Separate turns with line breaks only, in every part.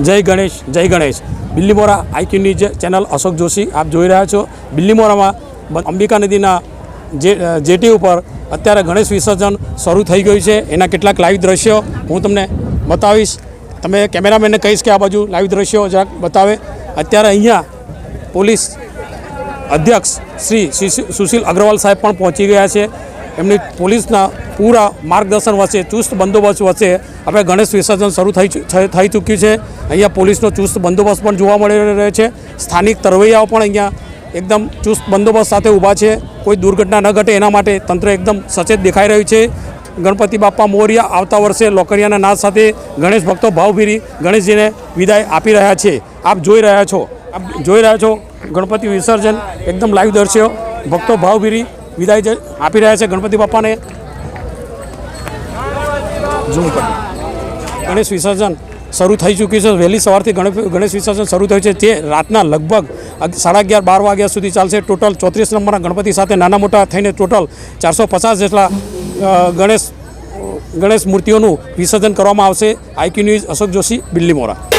જય ગણેશ જય Ganesh. Bilimora IQ news channel Ashok Joshi, આપ જોઈ રહ્યા છો. બિલ્લીમોરામાં અંબિકા નદીના જે જેટી ઉપર અત્યારે ગણેશ વિસર્જન શરૂ થઈ ગયું છે. એના કેટલાક લાઈવ દ્રશ્યો હું તમને બતાવીશ. તમે કેમેરામેનને કહીશ કે આ બાજુ લાઈવ દ્રશ્યો જરાક બતાવે. અત્યારે અહીંયા પોલીસ અધ્યક્ષ શ્રી સુશી- સુશીલ અગ્રવાલ સાહેબ પણ પહોંચી ગયા છે. એમની પોલીસના પૂરા માર્ગદર્શન વચ્ચે, ચુસ્ત બંદોબસ્ત વચ્ચે આપણે ગણેશ વિસર્જન શરૂ થઈ થઈ ચૂક્યું છે. અહીંયા પોલીસનો ચુસ્ત બંદોબસ્ત પણ જોવા મળી રહ્યો છે. સ્થાનિક તરવૈયાઓ પણ અહીંયા એકદમ ચુસ્ત બંદોબસ્ત સાથે ઊભા છે. કોઈ દુર્ઘટના ન ઘટે એના માટે તંત્ર એકદમ સચેત દેખાઈ રહ્યું છે. ગણપતિ બાપ્પા મોરિયા આવતા વર્ષે લોકરિયાના નાદ સાથે ગણેશ ભક્તો ભાવભીરી ગણેશજીને વિદાય આપી રહ્યા છે. આપ જોઈ રહ્યા છો. આપ જોઈ રહ્યા છો ગણપતિ વિસર્જન એકદમ લાઈવ દર્શ્યો. ભક્તો ભાવભીરી વિદાય આપી રહ્યા છે ગણપતિ બાપાને. ઝૂમ કર. ગણેશ વિસર્જન શરૂ થઈ ચૂક્યું છે. વહેલી સવારથી ગણેશ વિસર્જન શરૂ થયું છે. તે રાતના લગભગ સાડા અગિયાર, બાર વાગ્યા સુધી ચાલશે. ટોટલ ચોત્રીસ નંબરના ગણપતિ સાથે નાના મોટા થઈને ટોટલ ચારસો પચાસ જેટલા ગણેશ ગણેશ મૂર્તિઓનું વિસર્જન કરવામાં આવશે. આઈક્યુ ન્યૂઝ અશોક જોશી બિલ્લીમોરા
हे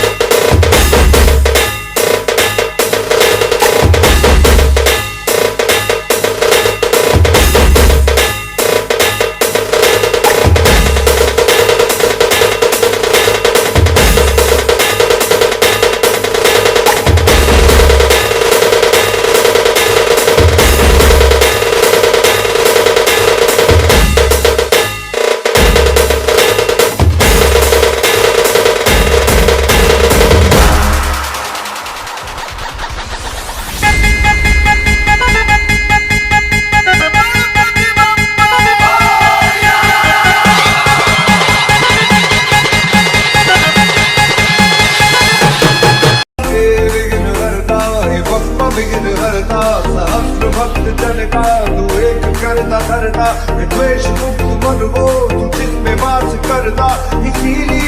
વીર હરતા સહસ્ર ભક્ત જનકા તું એક કરતા ધરતા દ્વેષ મુક્ત મનવો તું ચિત્ત વાસ કરતા હિલી